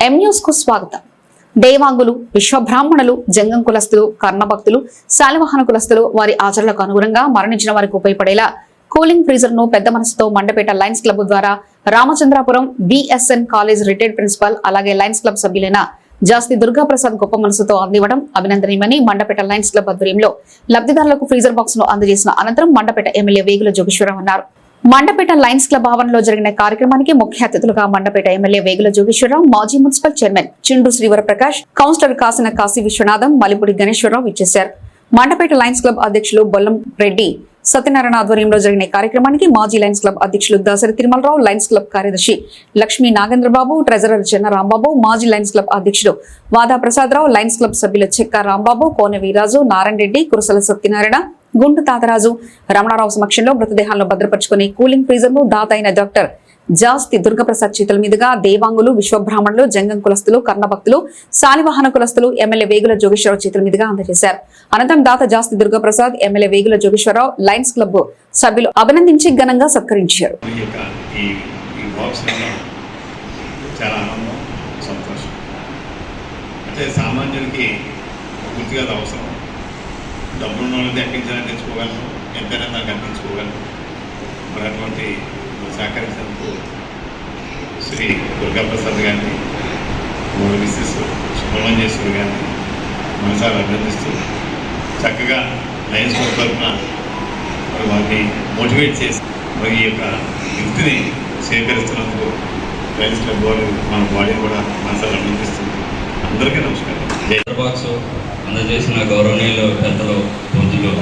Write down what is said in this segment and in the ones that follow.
ఎం కు స్వాగతం. దేవాంగులు విశ్వబ్రాహ్మణులు జంగం కులస్తులు కర్ణభక్తులు శాలివాహన కులస్తులు వారి ఆచరణలకు అనుగుణంగా మరణించిన వారికి ఉపయోగపడేలా కూలింగ్ ఫ్రీజర్ను పెద్ద మనసుతో మండపేట లయన్స్ క్లబ్ ద్వారా Ramachandrapuram BSN college retired principal అలాగే లయన్స్ క్లబ్ సభ్యులైన జాస్తి దుర్గాప్రసాద్ గొప్ప మనసుతో అందివ్వడం అభినందనీయమని మండపేట లయన్స్ క్లబ్ ఆధ్వర్యంలో లబ్ధిదారులకు ఫ్రీజర్ బాక్స్ను అందజేసిన అనంతరం మండపేట ఎమ్మెల్యే వేగుల జోగేశ్వరరావు అన్నారు. మండపేట లయన్స్ క్లబ్ భవన్లో జరిగిన కార్యక్రమానికి ముఖ్య అతిథులుగా మండపేట ఎమ్మెల్యే వేగుల జోగేశ్వరరావు మాజీ municipal chairman Chindru Srivaraprakash councillor Kasina Kasi Viswanatham మలిపూడి Ganeswara Rao ఇచ్చేశారు మండపేట లయన్స్ క్లబ్ అధ్యక్షులు బొల్లం రెడ్డి సత్యనారాయణ ఆధ్వర్యంలో జరిగిన కార్యక్రమానికి మాజీ లయన్స్ క్లబ్ అధ్యక్షులు దాసరి తిరుమలరావు లయన్స్ క్లబ్ కార్యదర్శి లక్ష్మీ నాగేంద్రబాబు ట్రెజరర్ చెన్న రాంబాబు మాజీ లయన్స్ క్లబ్ అధ్యక్షుడు వాదా ప్రసాదరావు లయన్స్ క్లబ్ సభ్యులు చెక్క రాంబాబు కోనవీరాజు నారాయణ రెడ్డి కురసల సత్యనారాయణ గుంటు తాతరాజు రమణారావు సమక్షంలో మృతదేహాలను భద్రపరుచుకుని కూలింగ్ ఫ్రీజర్ను దాత అయిన డాక్టర్ జాస్తి దుర్గప్రసాద్ చేతుల మీదుగా దేవాంగులు విశ్వబ్రాహ్మణులు జంగం కులస్తులు కర్ణభక్తులు శాలివాహన కులస్తులు ఎమ్మెల్యే వేగుల జోగేశ్వరరావు చేతుల మీదుగా అందజేశారు. అనంతరం దాత Jasti Durgaprasad MLA Vegulla Jogeswararao Lions Club సభ్యులు అభినందించి ఘనంగా సత్కరించారు. సామాన్యుడికి అవసరం. డబ్బులు ఉన్న వాళ్ళని తెప్పించాలని తెచ్చుకోగలను ఎంతైనా నాకు అందించుకోగలను మరి అటువంటి సహకరించినందుకు శ్రీ దుర్గాప్రసాద్ గారిని మూడు మిస్సెస్ సుబ్రహ్మణ్యేశ్వర్ గారిని మనసారి అభినందిస్తూ చక్కగా లయన్స్ క్లబ్ తరఫున మరి వారిని మోటివేట్ చేసి మరి ఈ యొక్క యుక్తిని స్వీకరిస్తున్నందుకు లయన్స్ క్లబ్ వారు మన బాడీని కూడా మనసారి అభినందిస్తుంది అందరికీ నమస్కారం. లెటర్ బాక్స్ అందజేసిన గౌరవనీయులు పెద్దలు పూజలు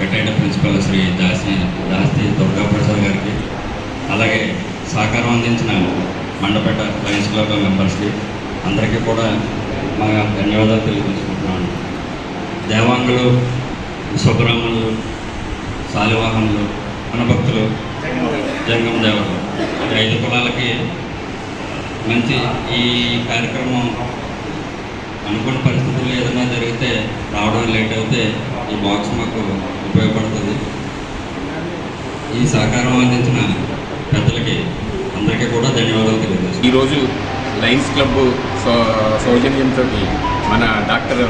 రిటైర్డ్ ప్రిన్సిపల్ శ్రీ దాసి దాస్తి దుర్గాప్రసాద్ గారికి అలాగే సహకారం అందించిన మండపేట లయన్స్ క్లబ్ మెంబర్స్కి అందరికీ కూడా మా ధన్యవాదాలు తెలియజేసుకుంటున్నాను. దేవాంగులు సుబ్రహ్మణులు శాలివాహనులు అనభక్తులు జంగం దేవతలు. ఐదు కులాలకి మంచి ఈ కార్యక్రమం అనుకున్న పరిస్థితుల్లో ఏదైనా జరిగితే రావడం లేట్ అయితే ఈ బాక్స్ మాకు ఉపయోగపడుతుంది. ఈ సహకారం అందించిన పెద్దలకి అందరికీ కూడా ధన్యవాదాలు తెలియజేస్తాను ఈరోజు లయన్స్ క్లబ్ సౌజన్యంతో మన డాక్టర్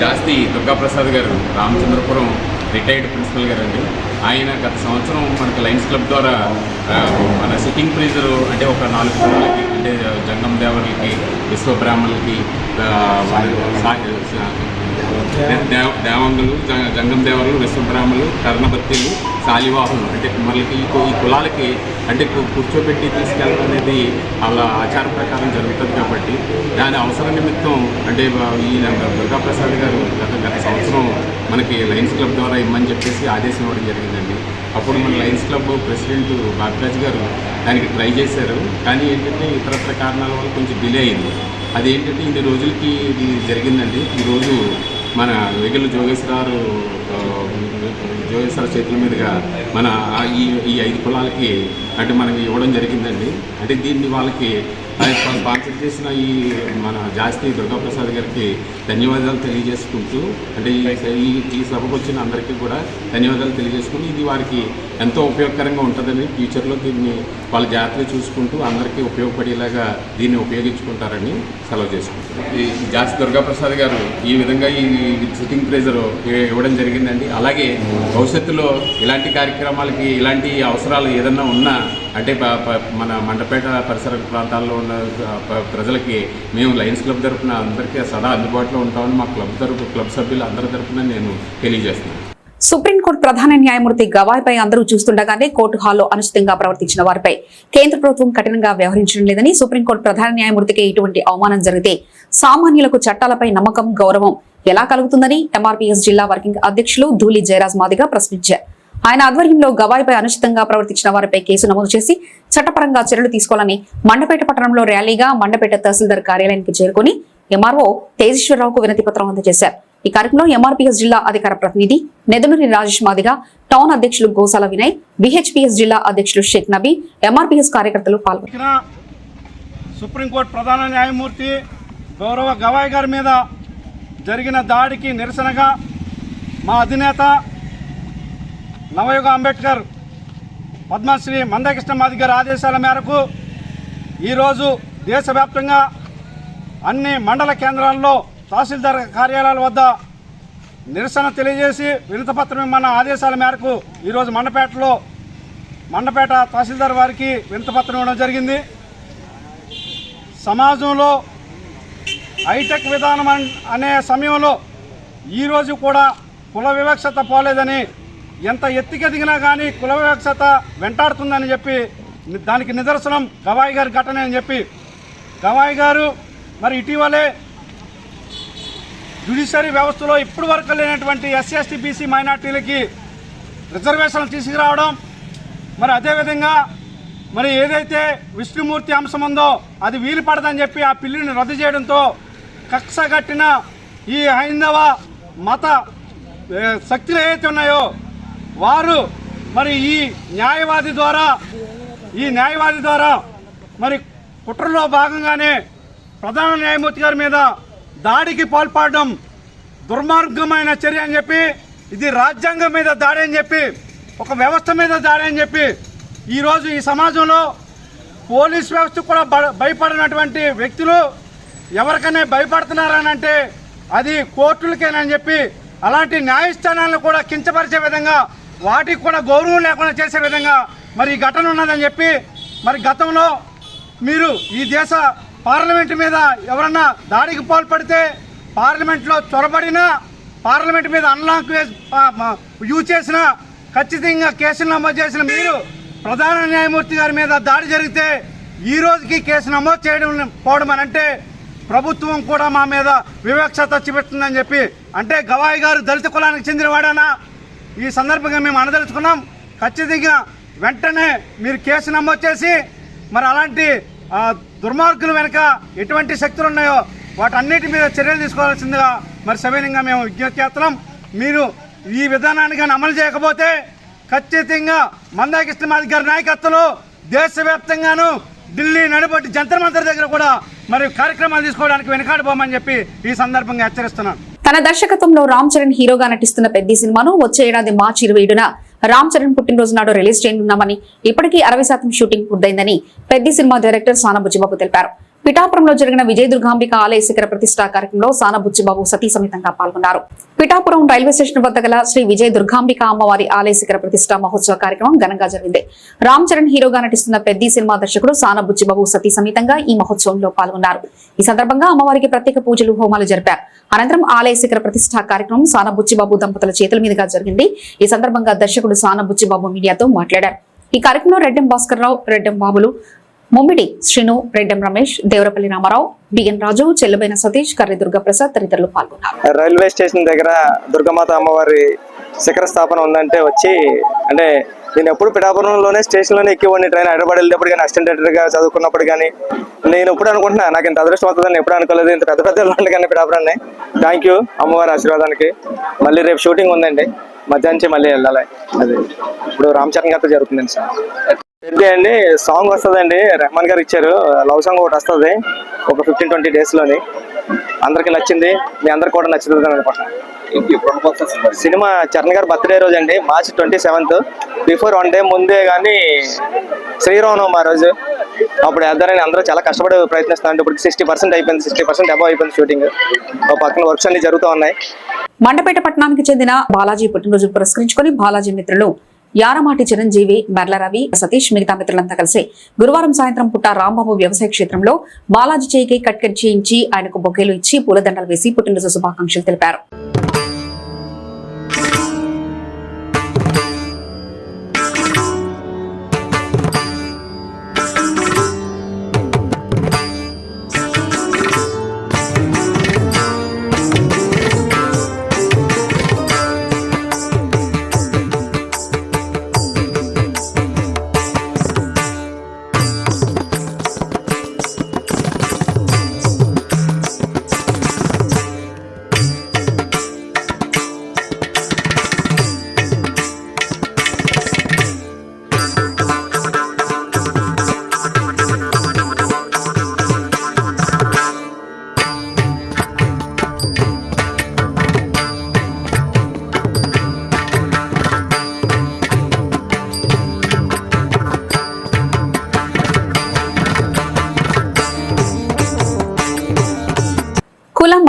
జాస్తి దుర్గాప్రసాద్ గారు రామచంద్రపురం రిటైర్డ్ ప్రిన్సిపల్ గారు అండి. ఆయన గత సంవత్సరం మనకు లయన్స్ క్లబ్ ద్వారా మన సిట్టింగ్ ప్రైజర్ అంటే ఒక నాలుగు కులాలకి అంటే జంగం దేవరులకి విశ్వ బ్రాహ్మణులకి వారి సా- దేవ- దేవాంగులు జంగం దేవరులు విశ్వబ్రాహ్మణులు కర్ణభక్తులు శాలివాహులు అంటే మనకి ఈ కులాలకి అంటే కూర్చోబెట్టి తీసుకెళ్ళడం అనేది అలా ఆచార ప్రకారం జరుగుతుంది కాబట్టి దాని అవసర నిమిత్తం అంటే ఈ ఈయన దుర్గాప్రసాద్ గారు గత గత సంవత్సరం మనకి లయన్స్ క్లబ్ ద్వారా ఇమ్మని చెప్పేసి ఆదేశం ఇవ్వడం జరిగిందండి. అప్పుడు మన లయన్స్ క్లబ్ ప్రెసిడెంట్ బాగ్రాజ్ గారు దానికి ట్రై చేశారు. కానీ ఏంటంటే ఇతరత్ర కారణాల వల్ల కొంచెం డిలే అయింది. అదేంటంటే ఇన్ని రోజులకి ఇది జరిగిందండి. ఈరోజు మన వెగల జోగేశ్వరరావు జోగేశ్వర చేతుల మీదుగా మన ఈ ఈ ఐదు కులాలకి అంటే మనకి ఇవ్వడం జరిగిందండి. అంటే దీన్ని వాళ్ళకి ఆయన స్పాన్సర్ చేసిన ఈ మన జాస్తి దుర్గాప్రసాద్ గారికి ధన్యవాదాలు తెలియజేసుకుంటూ అంటే ఈ ఈ సభకు వచ్చిన అందరికీ కూడా ధన్యవాదాలు తెలియజేసుకుని ఇది వారికి ఎంతో ఉపయోగకరంగా ఉంటుందని ఫ్యూచర్లో దీన్ని వాళ్ళ జాగ్రత్తలు చూసుకుంటూ అందరికీ ఉపయోగపడేలాగా దీన్ని ఉపయోగించుకుంటారని సెలవు చేసుకుంటారు ఈ జాస్తి దుర్గాప్రసాద్ గారు ఈ విధంగా ఈ సిట్టింగ్ ప్రైజర్ ఇవ్వడం జరిగిందండి. అలాగే భవిష్యత్తులో ఇలాంటి కార్యక్రమాలకి ఇలాంటి అవసరాలు ఏదన్నా ఉన్నా అంటే మన మండపేట పరిసర ప్రాంతాల్లో ఉన్న ప్రజలకి మేము లయన్స్ క్లబ్ తరఫున అందరికీ సదా అందుబాటులో ఉంటామని మా క్లబ్ తరఫు క్లబ్ సభ్యులు అందరి తరఫున నేను తెలియజేస్తున్నాను. సుప్రీంకోర్టు ప్రధాన న్యాయమూర్తి గవాయ్పై అందరూ చూస్తుండగానే కోర్టు హాల్లో అనుచితంగా ప్రవర్తించిన వారిపై కేంద్ర ప్రభుత్వం కఠినంగా వ్యవహరించడం లేదని సుప్రీంకోర్టు ప్రధాన న్యాయమూర్తికి ఇటువంటి అవమానం జరిగితే సామాన్యులకు చట్టాలపై నమ్మకం గౌరవం ఎలా కలుగుతుందని ఎంఆర్పీఎస్ జిల్లా వర్కింగ్ అధ్యక్షులు ధూళి జయరాజ్ మాదిగా ప్రశ్నించారు. ఆయన ఆధ్వర్యంలో గవాయిపై అనుచితంగా ప్రవర్తించిన వారిపై కేసు నమోదు చేసి చట్టపరంగా చర్యలు తీసుకోవాలని మండపేట పట్టణంలో ర్యాలీగా మండపేట తహసీల్దార్ కార్యాలయానికి చేరుకుని ఎంఆర్ఓ తేజేశ్వరరావుకు వినతి పత్రం అందజేశారు. ఈ కార్యక్రమంలో ఎంఆర్పీఎస్ జిల్లా అధికార ప్రతినిధి నెదునూరి రాజేష్ మాదిగా టౌన్ అధ్యక్షులు గోసాల వినయ్ బిహెచ్పిఎస్ జిల్లా అధ్యక్షులు షేక్ నబీ ఎంఆర్పీఎస్ కార్యకర్తలు పాల్గొన్నారు సుప్రీంకోర్టు ప్రధాన న్యాయమూర్తి గౌరవ గవాయ్ గారి మీద జరిగిన దాడికి నిరసనగా మా అధినేత నవయుగ అంబేద్కర్ పద్మశ్రీ మందకృష్ణ మాది గారి ఆదేశాల మేరకు ఈరోజు దేశవ్యాప్తంగా అన్ని మండల కేంద్రాల్లో తహసీల్దార్ కార్యాలయాల వద్ద నిరసన తెలియజేసి వినతపత్రం ఇమ్మన్న ఆదేశాల మేరకు ఈరోజు మండపేటలో మండపేట తహసీల్దార్ వారికి వినతపత్రం ఇవ్వడం జరిగింది. సమాజంలో హైటెక్ విధానం అనే సమయంలో ఈరోజు కూడా కుల వివక్షత పోలేదని ఎంత ఎత్తికెదిగినా కానీ కుల వివక్షత వెంటాడుతుందని చెప్పి దానికి నిదర్శనం గవాయి గారి ఘటన అని చెప్పి. గవాయి గారు మరి ఇటీవలే జ్యుడిషియరీ వ్యవస్థలో ఇప్పుడు వరకు లేనటువంటి ఎస్సీ ఎస్టీ బీసీ మైనార్టీలకి రిజర్వేషన్లు తీసుకురావడం మరి అదేవిధంగా మరి ఏదైతే విష్ణుమూర్తి అంశం ఉందో అది వీలు పడదని చెప్పి ఆ పిల్లిని రద్దు చేయడంతో కక్ష కట్టిన ఈ హైందవ మత శక్తులు ఏవైతే ఉన్నాయో వారు మరి ఈ న్యాయవాది ద్వారా ఈ న్యాయవాది ద్వారా మరి కుట్రలో భాగంగానే ప్రధాన న్యాయమూర్తి గారి మీద దాడికి పాల్పడడం దుర్మార్గమైన చర్య అని చెప్పి ఇది రాజ్యాంగం మీద దాడి అని చెప్పి ఒక వ్యవస్థ మీద దాడి అని చెప్పి ఈరోజు ఈ సమాజంలో పోలీస్ వ్యవస్థ కూడా భయపడినటువంటి వ్యక్తులు ఎవరికైనా భయపడుతున్నారని అంటే అది కోర్టులకేనని చెప్పి అలాంటి న్యాయస్థానాలను కూడా కించపరిచే విధంగా వాటికి కూడా గౌరవం లేకుండా చేసే విధంగా మరి ఈ ఘటన ఉన్నదని చెప్పి మరి గతంలో మీరు ఈ దేశ పార్లమెంట్ మీద ఎవరన్నా దాడికి పాల్పడితే పార్లమెంట్లో చొరబడినా పార్లమెంట్ మీద అన్లాక్ యూజ్ చేసిన ఖచ్చితంగా కేసులు నమోదు చేసిన మీరు ప్రధాన న్యాయమూర్తి గారి మీద దాడి జరిగితే ఈ రోజుకి కేసు నమోదు చేయడం పోవడం అని అంటే ప్రభుత్వం కూడా మా మీద వివక్షత చూపిస్తుందని చెప్పి అంటే గవాయి గారు దళిత కులానికి చెందినవాడనా? ఈ సందర్భంగా మేము అనదలుచుకున్నాం. ఖచ్చితంగా వెంటనే మీరు కేసు నమోదు చేసి మరి అలాంటి దుర్మార్గుల వెనుక ఎటువంటి శక్తులు ఉన్నాయో వాటన్నిటి మీద చర్యలు తీసుకోవాల్సిందిగా మరి సవినంగా మేము విజ్ఞప్తి చేస్తున్నాం. మీరు ఈ విధానాన్ని కానీ అమలు చేయకపోతే ఖచ్చితంగా మందాకృష్ణ మాది గారి నాయకత్వంలో దేశవ్యాప్తంగాను ఢిల్లీ నడిపట్టి జంతర్ మంతర్ దగ్గర కూడా మరి కార్యక్రమాలు తీసుకోవడానికి వెనకాడిపోమని చెప్పి ఈ సందర్భంగా హెచ్చరిస్తున్నాను. తన దర్శకత్వంలో రామ్ చరణ్ హీరోగా నటిస్తున్న పెద్ద సినిమాను వచ్చే ఏడాది మార్చి ఇరవై ఏడున రామ్ చరణ్ పుట్టినరోజు నాడు రిలీజ్ చేయనున్నామని ఇప్పటికీ అరవై శాతం షూటింగ్ పూర్తయిందని పెద్ది సినిమా డైరెక్టర్ సానా తెలిపారు. పిఠాపురంలో జరిగిన విజయ దుర్గాంబిక ఆలయ శిఖర ప్రతిష్టా కార్యక్రమంలో సానా బుచ్చిబాబు సతీ సమేతంగా పాల్గొన్నారు. పిఠాపురం రైల్వే స్టేషన్ వద్ద గల శ్రీ విజయ దుర్గాంబిక అమ్మవారి ఆలయ శిఖర ప్రతిష్టా మహోత్సవ కార్యక్రమం ఘనంగా జరిగింది. రామ్ చరణ్ హీరోగా నటిస్తున్న పెద్ద సినిమా దర్శకుడు సానా బుచ్చిబాబు సతీ సమేతంగా ఈ మహోత్సవంలో పాల్గొన్నారు. ఈ సందర్భంగా అమ్మవారికి ప్రత్యేక పూజలు హోమాలు జరిపారు. అనంతరం ఆలయ శిఖర ప్రతిష్టా కార్యక్రమం సానా బుచ్చిబాబు దంపతుల చేతుల మీదుగా జరిగింది. ఈ సందర్భంగా దర్శకుడు సానబుచ్చిబాబు మీడియాతో మాట్లాడారు. ఈ కార్యక్రమంలో రెడ్డెం భాస్కర్ రావు రెడ్డెం బాబులు ముమ్మిడి శ్రీను రెడ్డం రమేష్ దేవరపల్లి రామారావు బిఎన్ రాజు చెల్లుబైన సతీష్ కర్రి దుర్గాప్రసాద్ తదితరులు పాల్గొన్నారు. రైల్వే స్టేషన్ దగ్గర దుర్గమాత అమ్మవారి శిఖర స్థాపన ఉందంటే వచ్చి అంటే నేను ఎప్పుడు పిఠాపురంలోనే స్టేషన్లోనే ఎక్కివ్వండి ట్రైన్ హైదరాబాద్ వెళ్ళేటప్పుడు కానీ అసిస్టెంట్గా చదువుకున్నప్పుడు కానీ నేను ఎప్పుడు అనుకుంటున్నా నాకు ఇంత అదృష్టం అవుతుందని ఎప్పుడు అనుకోలేదు ఇంత పెద్ద పెద్ద వాళ్ళు కానీ పిఠాపురాన్ని. థ్యాంక్ యూ అమ్మవారి ఆశీర్వాదానికి. మళ్ళీ రేపు షూటింగ్ ఉందండి. మధ్యాహ్నం నుంచి మళ్ళీ వెళ్ళాలి. అది. ఇప్పుడు రామ్ చరణ్ గారితో జరుగుతుందండి సార్. పెద్ద అండి సాంగ్ వస్తుందండి. రెహమాన్ గారు ఇచ్చారు. లవ్ సాంగ్ ఒకటి వస్తుంది. ఒక ఫిఫ్టీన్ ట్వంటీ డేస్లోని. అందరికి నచ్చింది. మీ అందరికి కూడా నచ్చుతుంది అనుకుంటున్నాను. సినిమా. చరణ్ గారు బర్త్డే రోజు అండి. March twenty seventh before one day ముందే కానీ శ్రీరామనవమి ఆ రోజు. అప్పుడు వేద్దారని అందరూ చాలా కష్టపడి ప్రయత్నిస్తున్నారు. ఇప్పుడు సిక్స్టీ పర్సెంట్ అయిపోయింది. సిక్స్టీ పర్సెంట్ అబౌవ్ అయిపోయింది షూటింగ్ పక్కన వర్క్స్ అన్ని జరుగుతూ ఉన్నాయి. మండపేట పట్టణానికి చెందిన బాలాజీ పుట్టినరోజు పురస్కరించుకొని బాలాజీ మిత్రులు యారమాటి చిరంజీవి బర్ల రవి సతీష్ మిగతా మిత్రులంతా కలిసి గురువారం సాయంత్రం పుట్ట రాంబాబు వ్యవసాయ క్షేత్రంలో బాలాజీ చేయికి కట్కట్ చేయించి ఆయనకు బొకేలు ఇచ్చి పూలదండలు వేసి పుట్టినరోజు శుభాకాంక్షలు తెలిపారు.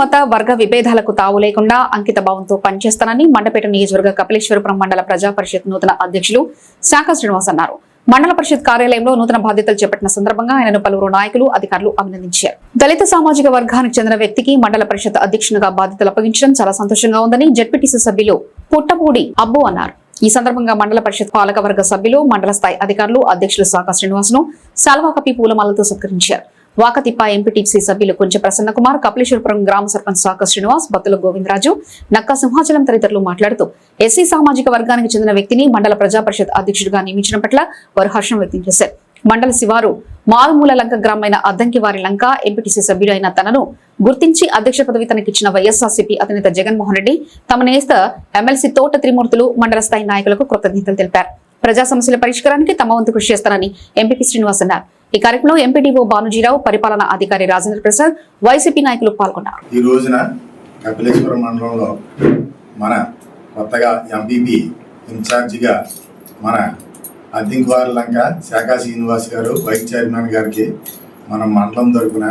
మత వర్గ విభేదాలకు తావు లేకుండా అంకిత భావంతో పనిచేస్తానని మండపేట నియోజకవర్గ కపిలేశ్వరపురం మండల ప్రజా పరిషత్ నూతన అధ్యక్షులు శాఖ శ్రీనివాస్ అన్నారు. మండల పరిషత్ కార్యాలయంలో నూతన బాధ్యతలు చేపట్టిన సందర్భంగా ఆయనను పలువురు నాయకులు అధికారులు అభినందించారు. దళిత సామాజిక వర్గానికి చెందిన వ్యక్తికి మండల పరిషత్ అధ్యక్షునిగా బాధ్యతలు అప్పగించడం చాలా సంతోషంగా ఉందని జడ్పీటీసీ సభ్యులు పుట్టపూడి అబ్బు అన్నారు. ఈ సందర్భంగా మండల పరిషత్ పాలకవర్గ సభ్యులు మండల స్థాయి అధికారులు అధ్యక్షులు శాఖ శ్రీనివాసును సాల్వా కపి పూలమాలతో సత్కరించారు. వాకతిప్ప ఎంపీటీసీ సభ్యులు కొంచెం ప్రసన్న కుమార్ కపిలేశ్వరపురం గ్రామ సర్పంచ్ సాక శ్రీనివాస్ బత్తుల గోవిందరాజు నక్క సింహాచలం తదితరులు మాట్లాడుతూ ఎస్సీ సామాజిక వర్గానికి చెందిన వ్యక్తిని మండల ప్రజా పరిషత్ అధ్యక్షుడిగా నియమించడం పట్ల వారు హర్షం వ్యక్తం చేశారు. మండల శివారు మారుమూల లంక గ్రామైన అద్దంకి వారి లంక ఎంపీటీసీ సభ్యుడైన తనను గుర్తించి అధ్యక్ష పదవి తనకిచ్చిన వైఎస్ఆర్సీపీ అధినేత జగన్మోహన్ రెడ్డి తమ నేస్త ఎమ్మెల్సీ తోట త్రిమూర్తులు మండల స్థాయి నాయకులకు కృతజ్ఞతలు తెలిపారు. ప్రజా సమస్యల పరిష్కారానికి తమ వంతు కృషి చేస్తానని ఎంపీటీ శ్రీనివాస్ అన్నారు. ఈ కార్యక్రమంలో ఎంపీడీఓ భానుజీరావు పరిపాలనా అధికారి రాజేంద్ర ప్రసాద్ వైసీపీ నాయకులు పాల్గొన్నారు. ఈ రోజున కపిలేశ్వరం మండలంలో మన కొత్తగా ఎంపీపీ ఇన్ఛార్జిగా మన అద్దింకువారి లంక శాఖా శ్రీనివాస్ గారు వైస్ చైర్మన్ గారికి మన మండలం తరఫున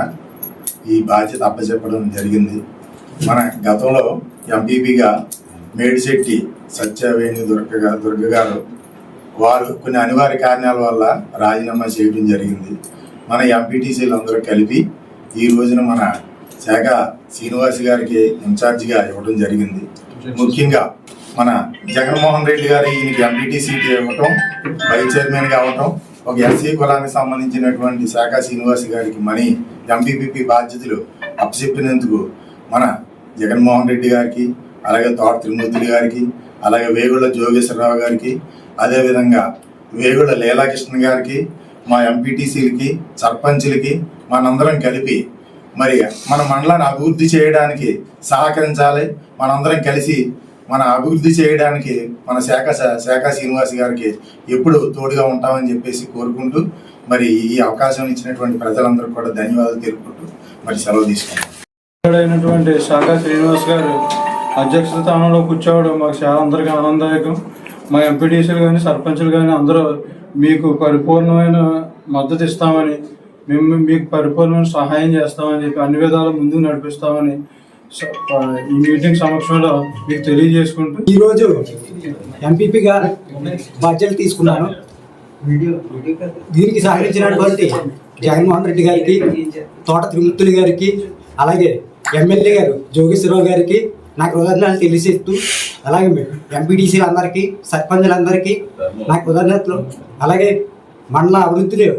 ఈ బాధ్యత అప్పచెప్పడం జరిగింది. మన గతంలో ఎంపీపీగా మేడిశెట్టి సత్యవేణి దుర్గ దుర్గ గారు వారు కొన్ని అనివార్య కారణాల వల్ల రాజీనామా చేయడం జరిగింది. మన ఎంపీటీసీలు అందరూ కలిపి ఈ రోజున మన శాఖ శ్రీనివాస్ గారికి ఇన్ఛార్జిగా ఇవ్వడం జరిగింది. ముఖ్యంగా మన జగన్మోహన్ రెడ్డి గారు ఈయనకి ఎంపీటీ సీట్ ఇవ్వటం వైస్ చైర్మన్గా అవ్వటం ఒక ఎస్సీ కులానికి సంబంధించినటువంటి శాఖ శ్రీనివాస్ గారికి మనీ ఎంపీపీపీ బాధ్యతలు అప్పచెప్పినందుకు మన జగన్మోహన్ రెడ్డి గారికి అలాగే తోట తిరుమూర్తులు గారికి అలాగే వేగుళ్ళ జోగేశ్వరరావు గారికి అదేవిధంగా వేగుళ్ళ లీలాకృష్ణ గారికి మా ఎంపీటీసీలకి సర్పంచులకి మనందరం కలిపి మరి మన మండలాన్ని అభివృద్ధి చేయడానికి సహకరించాలి. మనందరం కలిసి మన అభివృద్ధి చేయడానికి మన శాఖ శాఖ శ్రీనివాస్ గారికి ఎప్పుడు తోడుగా ఉంటామని చెప్పేసి కోరుకుంటూ మరి ఈ అవకాశం ఇచ్చినటువంటి ప్రజలందరూ కూడా ధన్యవాదాలు తెలుపుకుంటూ మరి సెలవు తీసుకుంటాం శాఖ శ్రీనివాస్ గారు అధ్యక్ష స్థానంలో కూర్చోవడం మాకు చాలా అందరికీ ఆనందదాయకం. మా ఎంపీటీసీలు కానీ సర్పంచులు కానీ అందరూ మీకు పరిపూర్ణమైన మద్దతు ఇస్తామని మేము మీకు పరిపూర్ణమైన సహాయం చేస్తామని చెప్పి అన్ని విధాలు ముందుకు నడిపిస్తామని ఈ మీటింగ్ సమక్షంలో మీకు తెలియజేసుకుంటూ ఈరోజు ఎంపీపీగా బాధ్యతలు తీసుకున్నాను దీనికి సహకరించినటువంటి జగన్మోహన్ రెడ్డి గారికి తోట త్రిమూర్తులు గారికి అలాగే ఎమ్మెల్యే గారు జోగేశ్వరరావు గారికి నాకు ఉదాహరణలు తెలియజేస్తూ అలాగే ఎంపీటీసీలు అందరికీ సర్పంచులందరికీ నాకు ఉదాహరణలు. అలాగే మండల అభివృద్ధిలో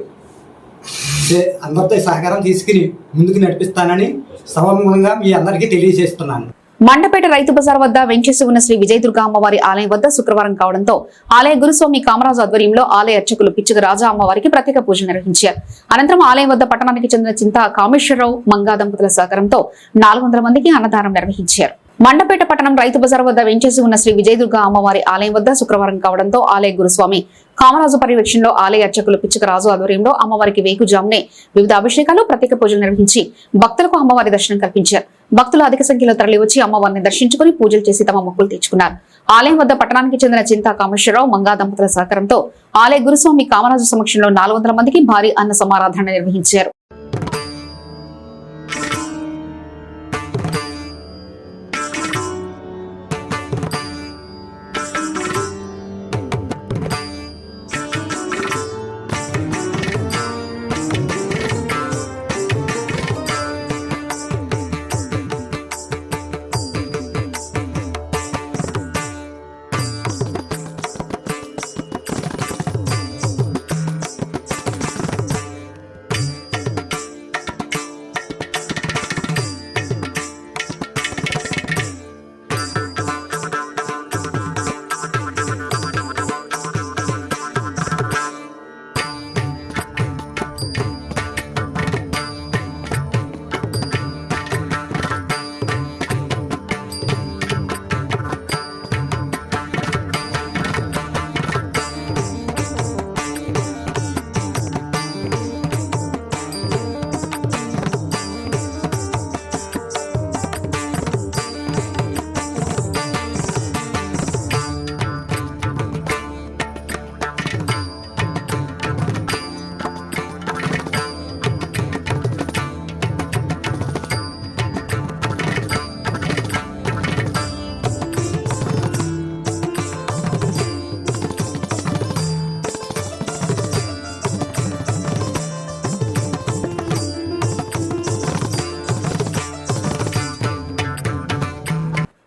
అందరితో సహకారం తీసుకుని ముందుకు నడిపిస్తానని సభముఖంగా మీ అందరికీ తెలియజేస్తున్నాను. మండపేట రైతు బజార్ వద్ద వెంచేసి ఉన్న శ్రీ విజయదుర్గ అమ్మవారి ఆలయం వద్ద శుక్రవారం కావడంతో ఆలయ గురుస్వామి కామరాజు ఆధ్వర్యంలో ఆలయ అర్చకులు పిచ్చుక రాజా అమ్మవారికి ప్రత్యేక పూజ నిర్వహించారు. అనంతరం ఆలయం వద్ద పట్టణానికి చెందిన చింత కామేశ్వరరావు మంగా దంపతుల సహకారంతో నాలుగు వందల మందికి అన్నదానం నిర్వహించారు. మండపేట పట్టణం రైతు బజార్ వద్ద వెంచేసి ఉన్న శ్రీ విజయదుర్గ అమ్మవారి ఆలయం వద్ద శుక్రవారం కావడంతో ఆలయ గురుస్వామి కామరాజు పర్యవేక్షణలో ఆలయ అర్చకులు పిచ్చుకరాజు ఆధ్వర్యంలో అమ్మవారికి వేకుజామునే వివిధ అభిషేకాలు ప్రత్యేక పూజలు నిర్వహించి భక్తులకు అమ్మవారి దర్శనం కల్పించారు. భక్తులు అధిక సంఖ్యలో తరలివచ్చి అమ్మవారిని దర్శించుకుని పూజలు చేసి తమ మొక్కులు తీర్చుకున్నారు. ఆలయం వద్ద పట్టణానికి చెందిన చింతా కామేశ్వరరావు మంగా దంపతుల సహకారంతో ఆలయ గురుస్వామి కామరాజు సమక్షంలో నాలుగు వందల మందికి భారీ అన్న సమారాధన నిర్వహించారు.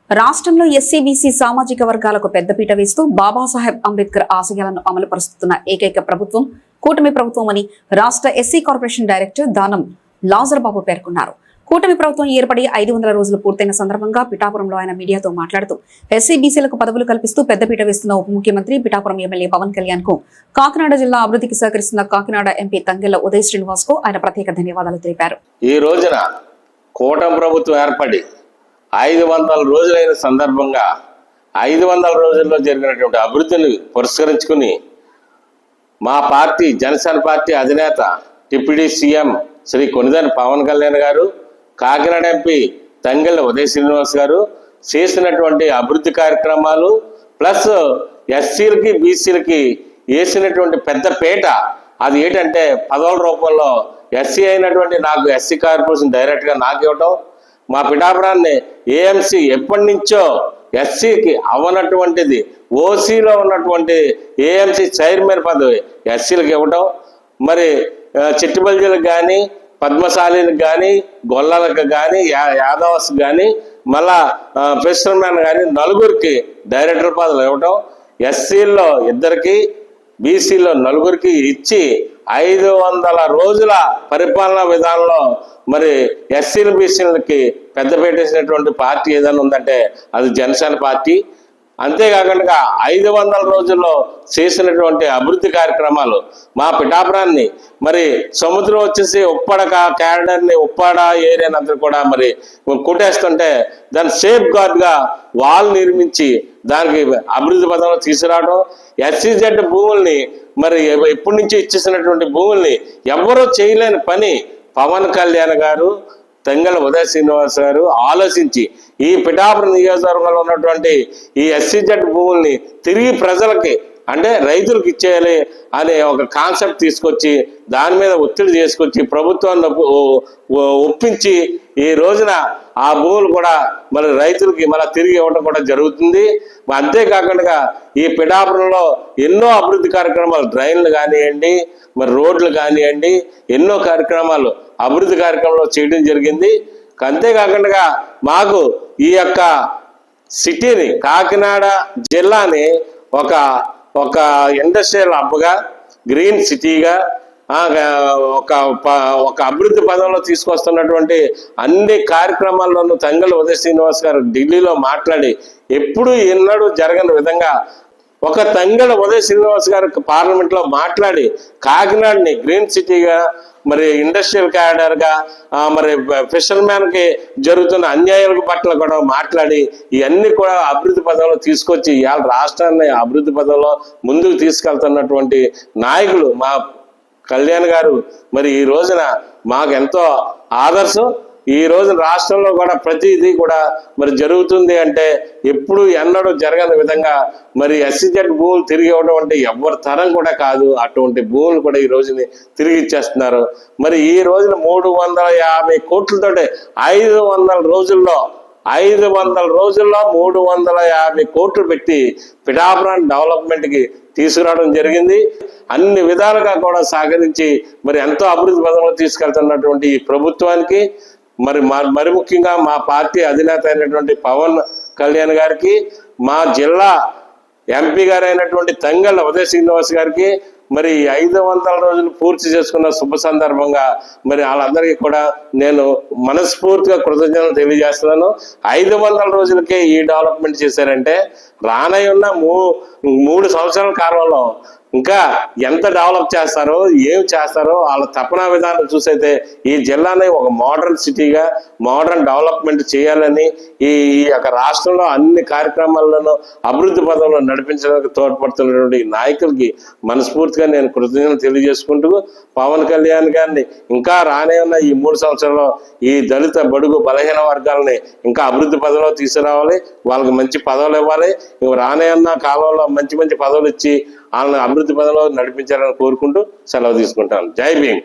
రాష్ట్రంలో ఎస్సీ బీసీ సామాజిక వర్గాలకు పెద్దపీట వేస్తూ బాబాసాహెబ్ అంబేద్కర్ ఆశయాలను అమలు పరుస్తున్న ఏకైక ప్రభుత్వం కూటమి ప్రభుత్వం అని రాష్ట్ర ఎస్సీ కార్పొరేషన్ డైరెక్టర్ దానం లాజర్ బాబు పేర్కొన్నారు. కూటమి ప్రభుత్వం ఏర్పడి ఐదు వందల రోజులు పూర్తయిన సందర్భంగా పిఠాపురంలో ఆయన మీడియాతో మాట్లాడుతూ ఎస్సీ బీసీలకు పదవులు కల్పిస్తూ పెద్దపీట వేస్తున్న ఉప ముఖ్యమంత్రి పిఠాపురం ఎమ్మెల్యే పవన్ కళ్యాణ్కు కాకినాడ జిల్లా అభివృద్ధికి సహకరిస్తున్న కాకినాడ ఎంపీ తంగెల్ల ఉదయ్ శ్రీనివాస్కు ఆయన ప్రత్యేక ధన్యవాదాలు తెలిపారు. ఈ రోజున కూటమి ప్రభుత్వం ఏర్పడి ఐదు వందల రోజులైన సందర్భంగా ఐదు వందల రోజుల్లో జరిగినటువంటి అభివృద్ధిని పురస్కరించుకుని మా పార్టీ జనసేన పార్టీ అధినేత డిప్యూటీ సీఎం శ్రీ కొనిదాని పవన్ కళ్యాణ్ గారు కాకినాడ ఎంపీ తంగెళ్ళ ఉదయ శ్రీనివాస్ గారు చేసినటువంటి అభివృద్ధి కార్యక్రమాలు ప్లస్ ఎస్సీలకి బీసీలకి వేసినటువంటి పెద్ద పేట అది ఏంటంటే పదవుల రూపంలో ఎస్సీ అయినటువంటి నాకు ఎస్సీ కార్పొరేషన్ డైరెక్ట్గా నాకు ఇవ్వటం మా పిఠాపురాన్ని ఏఎంసీ ఎప్పటి నుంచో ఎస్సీకి అవ్వనటువంటిది ఓసీలో ఉన్నటువంటి ఏఎంసీ చైర్మన్ పదవి ఎస్సీలకు ఇవ్వటం. మరి చిట్టుబల్జీలకు కానీ పద్మశాలిలకు కానీ గొల్లలకు కానీ యా యాదవస్ కానీ మళ్ళా ప్రెసిడెంట్ మ్యాన్ కానీ నలుగురికి డైరెక్టర్ పదవులు ఇవ్వటం. ఎస్సీల్లో ఇద్దరికి బీసీలో నలుగురికి ఇచ్చి ఐదు వందల రోజుల పరిపాలనా విధానంలో మరి ఎస్సీలు బీసీలకి పెద్ద పెట్టేసినటువంటి పార్టీ ఏదైనా ఉందంటే అది జనసేన పార్టీ. అంతేకాకుండా ఐదు వందల రోజుల్లో చేసినటువంటి అభివృద్ధి కార్యక్రమాలు మా పిఠాపురాన్ని మరి సముద్రం వచ్చేసి ఉప్పడక క్యాడర్ని ఉప్పాడ ఏరియానంతా కూడా మరి కొట్టేస్తుంటే దాన్ని సేఫ్ గార్డ్గా వాల్ నిర్మించి దానికి అభివృద్ధి పదంలో తీసుకురావడం ఎస్సీజెడ్ భూముల్ని మరి ఎప్పటి నుంచి ఇచ్చేసినటువంటి భూముల్ని ఎవ్వరూ చేయలేని పని పవన్ కళ్యాణ్ గారు తెంగల ఉదయ శ్రీనివాస్ గారు ఆలోచించి ఈ పిఠాపురం నియోజకవర్గంలో ఉన్నటువంటి ఈ ఎస్సీజెడ్ భూముల్ని తిరిగి ప్రజలకి అంటే రైతులకు ఇచ్చేయాలి అనే ఒక కాన్సెప్ట్ తీసుకొచ్చి దాని మీద ఒత్తిడి చేసుకొచ్చి ప్రభుత్వాన్ని ఒప్పించి ఈ రోజున ఆ భూములు కూడా మరి రైతులకి మళ్ళీ తిరిగి ఇవ్వడం కూడా జరుగుతుంది. అంతేకాకుండా ఈ పిఠాపురంలో ఎన్నో అభివృద్ధి కార్యక్రమాలు డ్రైన్లు కానివ్వండి మరి రోడ్లు కానివ్వండి ఎన్నో కార్యక్రమాలు అభివృద్ధి కార్యక్రమంలో చేయడం జరిగింది. అంతేకాకుండా మాకు ఈ యొక్క సిటీని కాకినాడ జిల్లాని ఒక ఒక ఇండస్ట్రియల్ హబ్గా గ్రీన్ సిటీగా ఒక ప- ఒక అభివృద్ధి పదంలో తీసుకొస్తున్నటువంటి అన్ని కార్యక్రమాల్లోనూ తంగళ ఉదయ శ్రీనివాస్ గారు ఢిల్లీలో మాట్లాడి ఎప్పుడు ఎన్నడూ జరగని విధంగా ఒక తంగళ ఉదయ శ్రీనివాస్ గారు పార్లమెంట్లో మాట్లాడి కాకినాడని గ్రీన్ సిటీగా మరి ఇండస్ట్రియల్ క్యాడర్గా ఆ, మరి ఫిషర్మ్యాన్కి జరుగుతున్న అన్యాయాల పట్ల కూడా మాట్లాడి ఇవన్నీ కూడా అభివృద్ధి పదంలో తీసుకొచ్చి ఇవాళ రాష్ట్రాన్ని అభివృద్ధి పదంలో ముందుకు తీసుకెళ్తున్నటువంటి నాయకులు మా కళ్యాణ్ గారు. మరి ఈ రోజున మాకెంతో ఆదర్శం. ఈ రోజు రాష్ట్రంలో కూడా ప్రతిదీ కూడా మరి జరుగుతుంది అంటే ఎప్పుడు ఎన్నడూ జరగని విధంగా మరి ఎస్సీజెడ్ భూములు తిరిగి ఇవ్వడం అంటే ఎవరి తరం కూడా కాదు. అటువంటి భూములు కూడా ఈ రోజుని తిరిగి ఇచ్చేస్తున్నారు. మరి ఈ రోజున మూడు వందల యాభై కోట్లతోటి ఐదు వందల రోజుల్లో ఐదు వందల రోజుల్లో మూడు వందల యాభై కోట్లు పెట్టి పిఠాపురం డెవలప్మెంట్కి తీసుకురావడం జరిగింది. అన్ని విధాలుగా కూడా సహకరించి మరి ఎంతో అభివృద్ధి పదంలో తీసుకెళ్తున్నటువంటి ఈ ప్రభుత్వానికి మరి మరి ముఖ్యంగా మా పార్టీ అధినేత అయినటువంటి పవన్ కళ్యాణ్ గారికి మా జిల్లా ఎంపీ గారు అయినటువంటి తంగళ్ళ ఉదయ శ్రీనివాస్ గారికి మరి ఐదు వందల రోజులు పూర్తి చేసుకున్న శుభ సందర్భంగా మరి వాళ్ళందరికీ కూడా నేను మనస్ఫూర్తిగా కృతజ్ఞతలు తెలియజేస్తున్నాను. ఐదు వందల రోజులకే ఈ డెవలప్మెంట్ చేశారంటే రానయ్య ఉన్న మూ మూడు సంవత్సరాల కాలంలో ఇంకా ఎంత డెవలప్ చేస్తారో ఏం చేస్తారో వాళ్ళ తపన విధానం చూసైతే ఈ జిల్లాని ఒక మోడర్న్ సిటీగా మోడర్న్ డెవలప్మెంట్ చేయాలని ఈ యొక్క రాష్ట్రంలో అన్ని కార్యక్రమాలను అభివృద్ధి పదంలో నడిపించడానికి తోడ్పడుతున్నటువంటి నాయకులకి మనస్ఫూర్తిగా నేను కృతజ్ఞతలు తెలియజేసుకుంటూ పవన్ కళ్యాణ్ గారిని ఇంకా రానే ఉన్న ఈ మూడు సంవత్సరాల్లో ఈ దళిత బడుగు బలహీన వర్గాలని ఇంకా అభివృద్ధి పదంలో తీసుకురావాలి. వాళ్ళకి మంచి పదవులు ఇవ్వాలి. రానే ఉన్న కాలంలో మంచి మంచి పదవులు ఇచ్చి వాళ్ళని అభివృద్ధి పదంలో నడిపించాలని కోరుకుంటూ సెలవు తీసుకుంటాను. జై భీమ్.